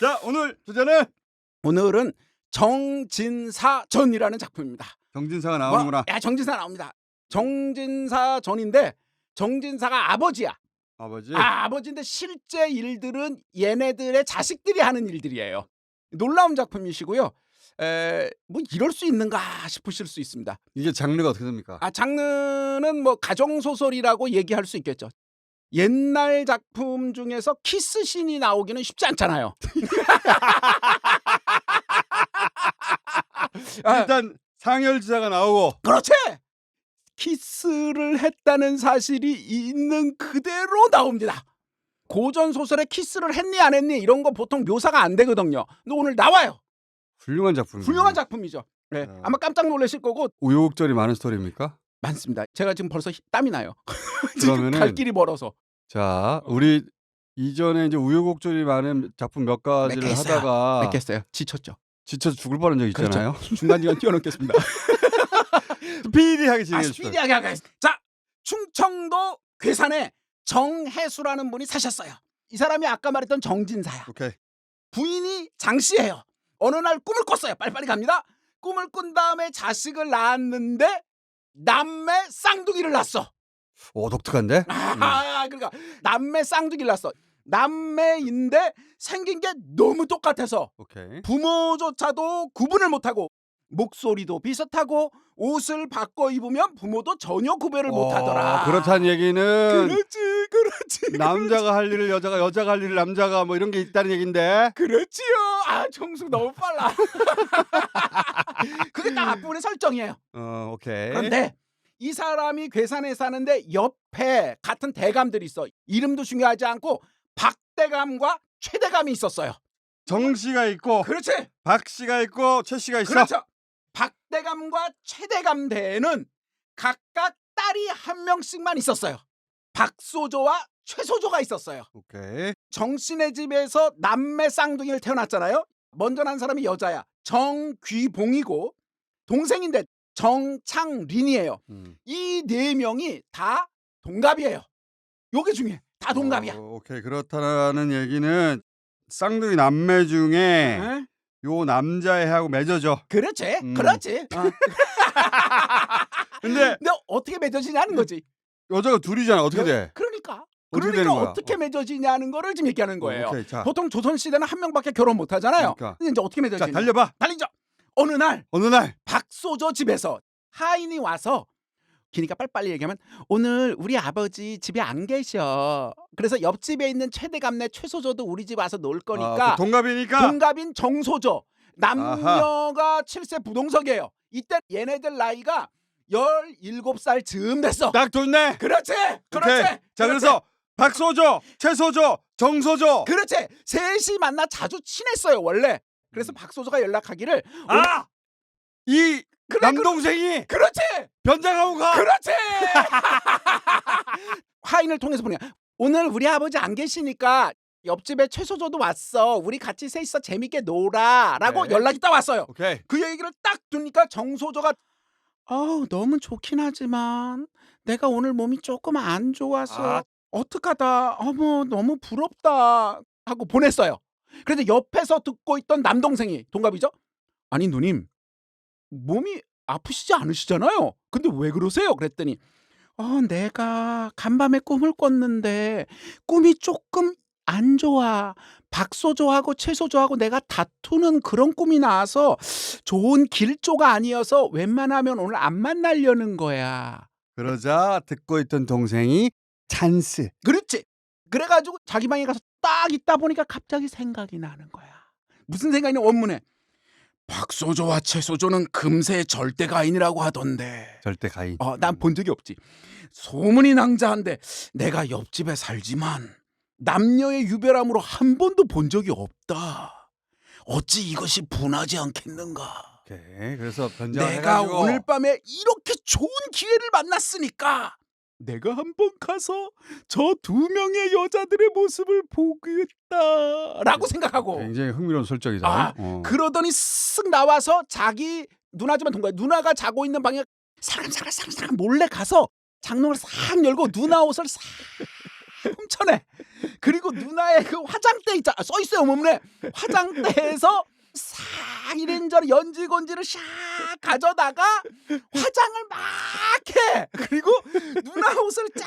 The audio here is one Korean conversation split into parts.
자 오늘 주제는 오늘은 정진사전이라는 작품입니다. 정진사가 나오는구나. 뭐, 야 정진사 나옵니다. 정진사 전인데 정진사가 아버지야. 아버지. 아, 아버지인데 실제 일들은 얘네들의 자식들이 하는 일들이에요. 놀라운 작품이시고요. 에, 뭐 이럴 수 있는가 싶으실 수 있습니다. 이게 장르가 어떻게 됩니까? 아, 장르는 뭐 가정 소설이라고 얘기할 수 있겠죠. 옛날 작품 중에서 키스 씬이 나오기는 쉽지 않잖아요. 아, 일단 상열지사가 나오고 그렇지. 키스를 했다는 사실이 있는 그대로 나옵니다. 고전 소설에 키스를 했니 안 했니 이런 거 보통 묘사가 안 되거든요. 근데 오늘 나와요. 훌륭한 작품. 훌륭한 작품이죠. 네, 어. 아마 깜짝 놀라실 거고 우여곡절이 많은 스토리입니까? 많습니다. 제가 지금 벌써 히- 땀이 나요. 지금 그러면은 갈 길이 멀어서. 자 우리 이전에 이제 우여곡절이 많은 작품 몇 가지를 몇. 하다가 뵙겠어요. 지쳤죠. 지쳐 죽을 뻔한 적 있잖아요. 중간중간 뛰어넘겠습니다. 스피디하게 아, 진행해 주십시오. 스피디하게 하겠습니다. 자, 충청도 괴산에 정혜수라는 분이 사셨어요. 이 사람이 아까 말했던 정진사야. 오케이. 부인이 장씨예요. 어느 날 꿈을 꿨어요. 빨리빨리 갑니다. 꿈을 꾼 다음에 자식을 낳았는데 남매 쌍둥이를 낳았어. 오 독특한데? 아, 그러니까 남매 쌍둥이를 낳았어. 남매인데 생긴 게 너무 똑같아서 오케이. 부모조차도 구분을 못하고 목소리도 비슷하고 옷을 바꿔 입으면 부모도 전혀 구별을 못하더라. 어, 그렇다는 얘기는 그렇지, 그렇지. 남자가 할 일을 여자가 여자가 할 일을 남자가 뭐 이런 게 있다는 얘긴데. 그렇지요. 아, 정수 너무 빨라. 그게 딱 앞부분의 설정이에요. 어 오케이. 그런데 이 사람이 괴산에 사는데 옆에 같은 대감들이 있어. 이름도 중요하지 않고 박대감과 최대감이 있었어요. 정 씨가 있고 그렇지. 박 씨가 있고 최 씨가 있어. 그렇죠. 박대감과 최대감 대에는 각각 딸이 한 명씩만 있었어요. 박소조와 최소조가 있었어요. 오케이. 정씨네 집에서 남매 쌍둥이를 태어났잖아요. 먼저 난 사람이 여자야. 정귀봉이고 동생인데 정창린이에요. 음. 이 네 명이 다 동갑이에요. 요게 중요해. 다 동갑이야. 어, 오케이 그렇다는 얘기는 쌍둥이 남매 중에 에? 요 남자애하고 맺어져. 그렇지, 음. 그렇지. 어. 근데 근데 어떻게 맺어지냐는 거지. 여자가 둘이잖아. 어떻게 돼? 어떻게 그러니까? 어떻게 맺어지냐는 거를 지금 얘기하는 거예요. 오케이 자. 보통 조선 시대는 한 명밖에 결혼 못 하잖아요. 그러니까. 근데 이제 어떻게 자 맺어지냐? 달려봐. 달리죠. 어느 날 어느 날 박소조 집에서 하인이 와서 기니까 빨리빨리 얘기하면 오늘 우리 아버지 집에 안 계셔. 그래서 옆집에 있는 최대감네 최소조도 우리 집 와서 놀 아, 거니까 그 동갑이니까 동갑인 정소조 남녀가 7세 부동석이에요. 이때 얘네들 나이가 17살 즈음 됐어. 딱 좋네. 그렇지. 그렇지. 자. 그래서 박소조, 최소조, 정소조. 그렇지. 셋이 만나 자주 친했어요, 원래. 그래서 음. 박소조가 연락하기를 아! 이 그래, 남동생이 그렇지. 변장하고 가. 그렇지. 하인을 통해서 보내. 오늘 우리 아버지 안 계시니까 옆집에 최소조도 왔어. 우리 같이 셋이서 재밌게 놀아라고 네. 연락이 딱 왔어요. 오케이. 그 얘기를 딱 듣니까 정소조가 아우 너무 좋긴 하지만 내가 오늘 몸이 조금 안 좋아서 아. 어떡하다 어머 너무 부럽다 하고 보냈어요. 그래서 옆에서 듣고 있던 남동생이 동갑이죠. 아니 누님 몸이 아프시지 않으시잖아요. 근데 왜 그러세요? 그랬더니 어 내가 간밤에 꿈을 꿨는데 꿈이 조금 안 좋아. 박소조하고 최소조하고 내가 다투는 그런 꿈이 나와서 좋은 길조가 아니어서 웬만하면 오늘 안 만나려는 거야. 그러자 듣고 있던 동생이 찬스. 그렇지. 그래가지고 자기 방에 가서 딱 있다 보니까 갑자기 생각이 나는 거야. 무슨 생각이냐 원문에 박소조와 최소조는 금세 절대 가인이라고 하던데. 절대 가인. 어, 난 본 적이 없지. 소문이 낭자한데 내가 옆집에 살지만 남녀의 유별함으로 한 번도 본 적이 없다. 어찌 이것이 분하지 않겠는가? 오케이. 그래서 변장을 내가 오늘 밤에 이렇게 좋은 기회를 만났으니까 내가 한번 가서 저 두 명의 여자들의 모습을 보겠다라고 생각하고 굉장히 흥미로운 설정이다. 아, 어. 그러더니 쓱 나와서 자기 누나지만 동갑 누나가 자고 있는 방에 사람 사람 사람 사람 몰래 가서 장롱을 싹 열고 누나 옷을 싹 훔쳐내 그리고 누나의 그 화장대 있잖아. 써 있어요 몸에. 화장대에서 싹 이런저런 연지곤지를 샥 가져다가 화장을 막 해. 그리고 누나 옷을 쫙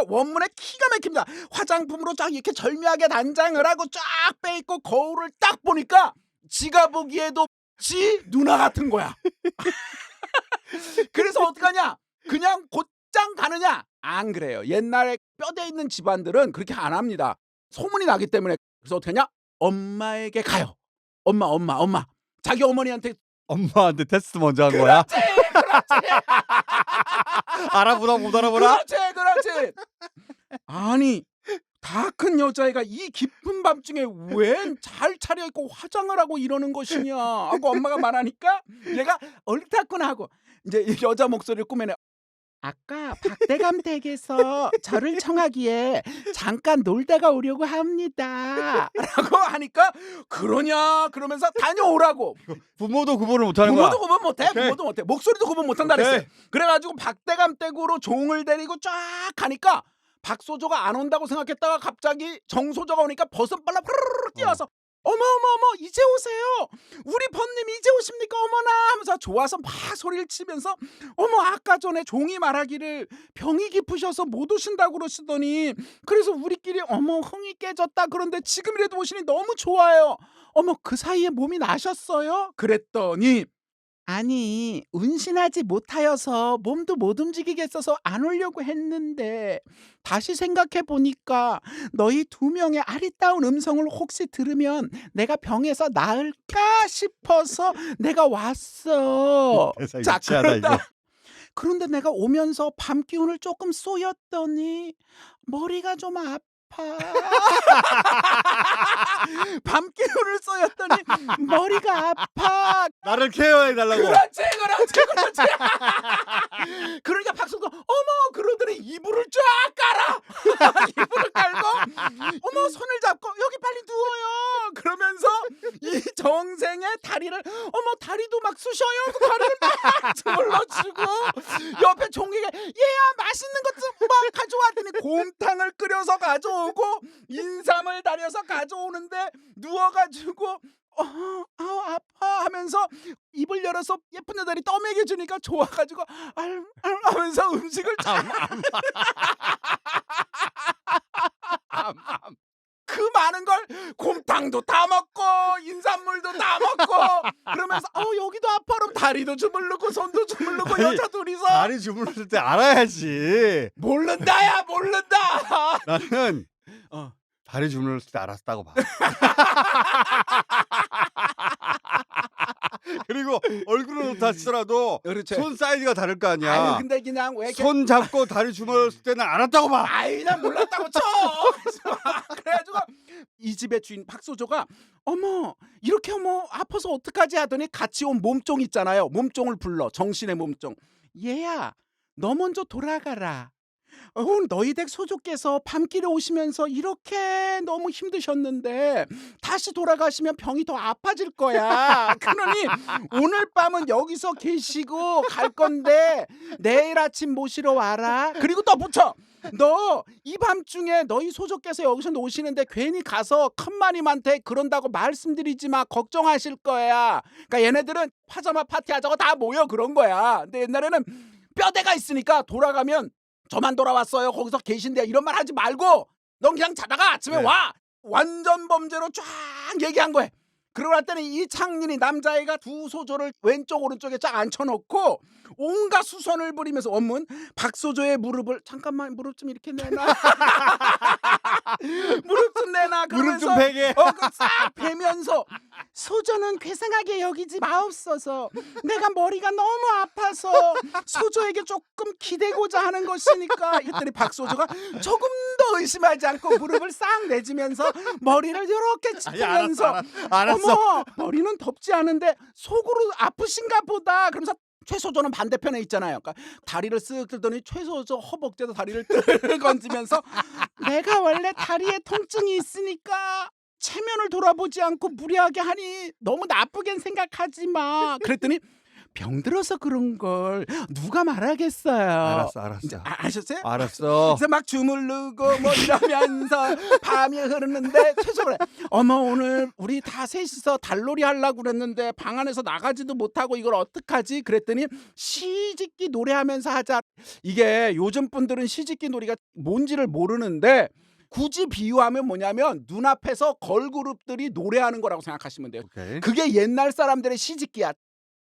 입으니까 원문에 기가 막힙니다. 화장품으로 쫙 이렇게 절묘하게 단장을 하고 쫙 빼입고 거울을 딱 보니까 지가 보기에도 지 누나 같은 거야. 그래서 어떡하냐? 그냥 곧장 가느냐? 안 그래요. 옛날에 뼈대 있는 집안들은 그렇게 안 합니다. 소문이 나기 때문에 그래서 어떡하냐? 엄마에게 가요. 엄마, 엄마, 엄마. 자기 어머니한테 엄마한테 테스트 먼저 한 거야? 그렇지, 그렇지, 알아보나 못 알아보나? 그렇지, 그렇지. 아니 다 큰 여자애가 이 깊은 밤중에 웬 잘 차려입고 화장을 하고 이러는 것이냐 하고 엄마가 말하니까 얘가 얼타구나 하고 이제 이 여자 목소리를 꾸며내 아까 박대감 댁에서 저를 청하기에 잠깐 놀다가 오려고 합니다 라고 하니까 그러냐 그러면서 다녀오라고 부모도 구분을 못하는 거야. 부모도 구분 못해 오케이. 부모도 못해 목소리도 구분 못한다 오케이. 그랬어요 그래가지고 박대감 댁으로 종을 데리고 쫙 가니까 박소조가 안 온다고 생각했다가 갑자기 정소조가 오니까 버선발라 후루룩 뛰어와서 어머 어머 어머 이제 오세요. 우리 번님 이제 오십니까? 어머나 하면서 좋아서 막 소리를 치면서 어머 아까 전에 종이 말하기를 병이 깊으셔서 못 오신다고 그러시더니 그래서 우리끼리 어머 흥이 깨졌다 그런데 지금이라도 오시니 너무 좋아요. 어머 그 사이에 몸이 나셨어요? 그랬더니 아니 운신하지 못하여서 몸도 못 움직이겠어서 안 오려고 했는데 다시 생각해 보니까 너희 두 명의 아리따운 음성을 혹시 들으면 내가 병에서 나을까 싶어서 내가 왔어. 대사 자, 유치하다. 이거. 그런데 내가 오면서 밤 기운을 조금 쏘였더니 머리가 좀 아파. 밤 기운을 쏘였더니 머리가 아파. 나를 케어해 달라고. 그렇지, 그렇지, 그렇지. 그러니까 박수가 어머 그러더니 이불을 쫙 깔아. 이불을 깔고 어머 손을 잡고 여기 빨리 누워요. 그러면서 이 정생의 다리를 어머 다리도 막 쑤셔요. 그 다리를 막 주물러주고. 옆에 종이에 얘야 맛있는 것 좀 막 가져왔더니 곰탕을 끓여서 가져오고 인삼을 다려서 가져오는데 누워가지고 어, 아우 아파 하면서 입을 열어서 예쁜 여자리 떠먹여 주니까 좋아가지고 알, 알 하면서 음식을 쫙 그 많은 걸 곰탕도 다 먹고 인삼물도 다 먹고 그러면서 어 여기도 아파 그럼 다리도 주물르고 손도 주물르고 아니, 여자 둘이서 다리 주물렀을 때 알아야지. 모른다야 모른다 나는 어. 다리 주물렀을 때 알았다고 봐. 그리고 얼굴은 다치더라도 그렇지 손 사이즈가 다를 거 아니야. 아유 근데 그냥 왜 이렇게 손 잡고 다리 주물렀을 때는 알았다고 봐. 아이 난 몰랐다고 쳐! 그래가지고 이 집의 주인 박소조가 어머 이렇게 어머 아파서 어떡하지? 하더니 같이 온 몸종 있잖아요. 몸종을 불러. 정신의 몸종. 얘야 너 먼저 돌아가라 어, 너희 댁 소조께서 밤길에 오시면서 이렇게 너무 힘드셨는데 다시 돌아가시면 병이 더 아파질 거야. 그러니 오늘 밤은 여기서 계시고 갈 건데 내일 아침 모시러 와라. 그리고 또 붙여. 너 이 밤중에 너희 소조께서 여기서 오시는데 괜히 가서 큰마님한테 그런다고 말씀드리지 마 걱정하실 거야. 그러니까 얘네들은 파자마 파티 하자고 다 모여 그런 거야. 근데 옛날에는 뼈대가 있으니까 돌아가면 저만 돌아왔어요. 거기서 계신데 이런 말 하지 말고 넌 그냥 자다가 아침에 네. 와. 완전 범죄로 쫙 얘기한 거야. 그러고 났더니 이 창린이 남자애가 두 소조를 왼쪽 오른쪽에 쫙 앉혀놓고 온갖 수선을 부리면서 원문 박소조의 무릎을 잠깐만 무릎 좀 이렇게 내놔 무릎 좀 내놔 무릎 좀 그러면서 베게. 어, 그싹 베면서 소조는 괴상하게 여기지 마옵소서. 내가 머리가 너무 아파서 소조에게 조금 기대고자 하는 것이니까 이랬더니 박소조가 조금 더 의심하지 않고 무릎을 싹 내지면서 머리를 이렇게 아니, 알았어, 짚으면서 알았어. 알았어. 어머 머리는 덥지 않은데 속으로 아프신가 보다. 그러면서 최소조는 반대편에 있잖아요. 그러니까 다리를 쓱 들더니 최소조 허벅지에서 다리를 뜰 건지면서 내가 원래 다리에 통증이 있으니까 체면을 돌아보지 않고 무리하게 하니 너무 나쁘게 생각하지 마. 그랬더니 병들어서 그런 걸 누가 말하겠어요. 알았어, 알았어. 아, 아셨어요? 알았어. 그래서 막 주물르고 뭐 이러면서 밤이 흐르는데 최소를 어머 오늘 우리 다 셋이서 달놀이 하려고 그랬는데 방 안에서 나가지도 못하고 이걸 어떡하지 그랬더니 시집기 노래하면서 하자 이게 요즘 분들은 시집기 놀이가 뭔지를 모르는데 굳이 비유하면 뭐냐면 눈앞에서 걸그룹들이 노래하는 거라고 생각하시면 돼요 오케이. 그게 옛날 사람들의 시집기야.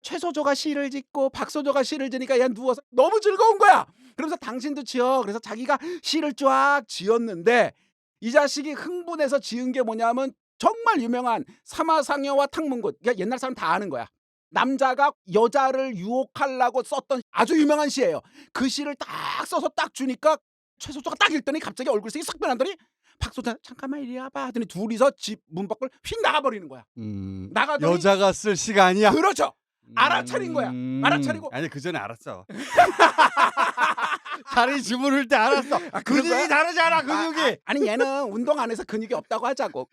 최소조가 시를 짓고 박소조가 시를 지니까 얘 누워서 너무 즐거운 거야. 그러면서 당신도 지어. 그래서 자기가 시를 쫙 지었는데 이 자식이 흥분해서 지은 게 뭐냐면 정말 유명한 사마상여와 탕문굿. 그러니까 옛날 사람 다 아는 거야. 남자가 여자를 유혹하려고 썼던 아주 유명한 시예요. 그 시를 딱 써서 딱 주니까 최소조가 딱 읽더니 갑자기 얼굴색이 싹 변하더니 박소자 잠깐만 이리 와봐 하더니 둘이서 집 문 밖을 휙 나가버리는 거야. 음, 나가더니 여자가 쓸 아니야. 그렇죠. 알아차린 거야. 음, 알아차리고. 아니 그 전에 알았어. 다리 주무를 때 알았어. 아, 그런 근육이? 다르잖아 근육이. 아, 아, 아니 얘는 운동 안 해서 근육이 없다고 하자고.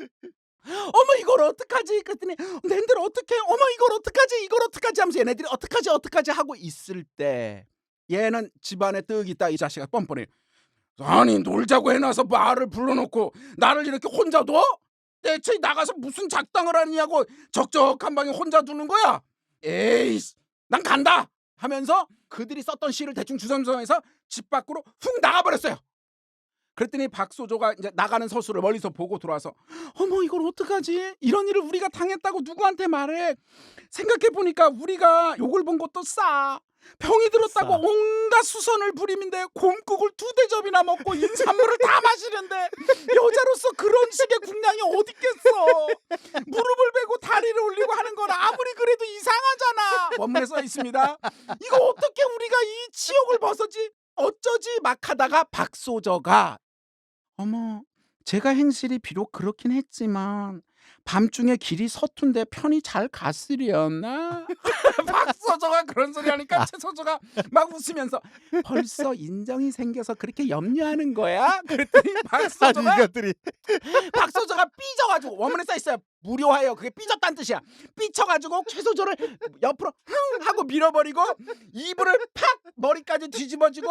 어머 이걸 어떡하지? 그랬더니 낸들 어떡해? 어머 이걸 어떡하지? 이걸 어떡하지? 하면서 얘네들이 어떡하지? 어떡하지? 하고 있을 때 얘는 집안에 떡 있다 이 자식아 뻔뻔해. 아니 놀자고 해놔서 말을 불러놓고 나를 이렇게 혼자 둬? 대체 나가서 무슨 작당을 하느냐고 적적한 방에 혼자 두는 거야? 에이, 난 간다 하면서 그들이 썼던 시를 대충 주섬주섬해서 집 밖으로 훅 나가버렸어요. 그랬더니 박소조가 이제 나가는 서수를 멀리서 보고 들어와서 어머 이걸 어떡하지? 이런 일을 우리가 당했다고 누구한테 말해? 생각해 보니까 우리가 욕을 본 것도 싸. 병이 들었다고 싸. 온갖 수선을 부리는데 곰국을 두 대접이나 먹고 인삼물을 다 마시는데 여자로서 그런 식의 궁량이 어딨겠어? 무릎을 베고 다리를 올리고 하는 건 아무리 그래도 이상하잖아. 원문에 써 있습니다. 이거 어떻게 우리가 이 치욕을 벗어지? 어쩌지 막 하다가 박소저가 어머 제가 행실이 비록 그렇긴 했지만 밤중에 길이 서툰데 편히 잘 갔으려나? 박소저가 그런 소리 하니까 최소저가 막 웃으면서 벌써 인정이 생겨서 그렇게 염려하는 거야? 그랬더니 아니 박소저가 이것들이 박소저가 삐져 가지고 원문에 써 있어요. 무료하여 그게 삐졌다는 뜻이야. 삐쳐 가지고 최소저를 옆으로 흥 하고 밀어버리고 이불을 팍 머리까지 뒤집어지고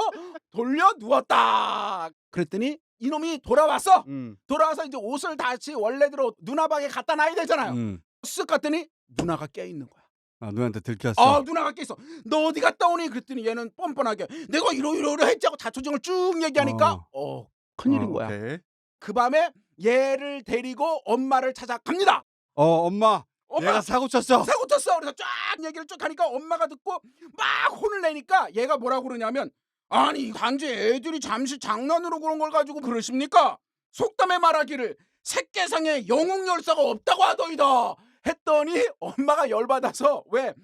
돌려 누웠다. 그랬더니 이놈이 돌아왔어. 음, 돌아와서 이제 옷을 다시 원래대로 누나 방에 갖다 놔야 되잖아요. 음. 쓱 갔더니 누나가 깨 있는 거야. 아 누나한테 들켰어. 아 누나가 깨 있어. 너 어디 갔다 오니? 그랬더니 얘는 뻔뻔하게 내가 이러이러이러 했지 하고 자초정을 쭉 얘기하니까 어, 큰일인 어, 거야. 오케이. 그 밤에 얘를 데리고 엄마를 찾아갑니다. 어 엄마, 엄마 내가 사고 쳤어. 사고 쳤어. 그래서 쫙 얘기를 쭉 하니까 엄마가 듣고 막 혼을 내니까 얘가 뭐라고 그러냐면 아니 단지 애들이 잠시 장난으로 그런 걸 가지고 그러십니까? 속담에 말하기를 새끼상에 영웅 열사가 없다고 하더이다 했더니 엄마가 열받아서 왜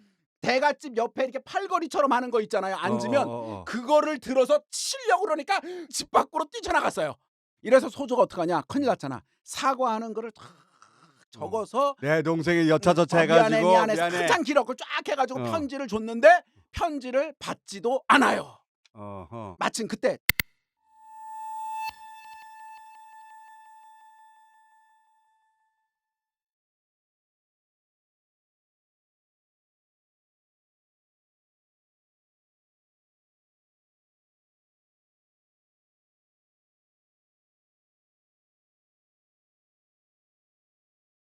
대갓집 옆에 이렇게 팔걸이처럼 하는 거 있잖아요. 앉으면 어, 어, 어. 그거를 들어서 치려고 그러니까 집 밖으로 뛰쳐나갔어요. 이래서 소조가 어떡하냐? 큰일 났잖아. 사과하는 거를 다 적어서 내 동생이 여차저차 어, 해가지고 미안해 미안해. 한장 기록을 쫙 해가지고 어. 편지를 줬는데 편지를 받지도 않아요. 어허. 마침 그때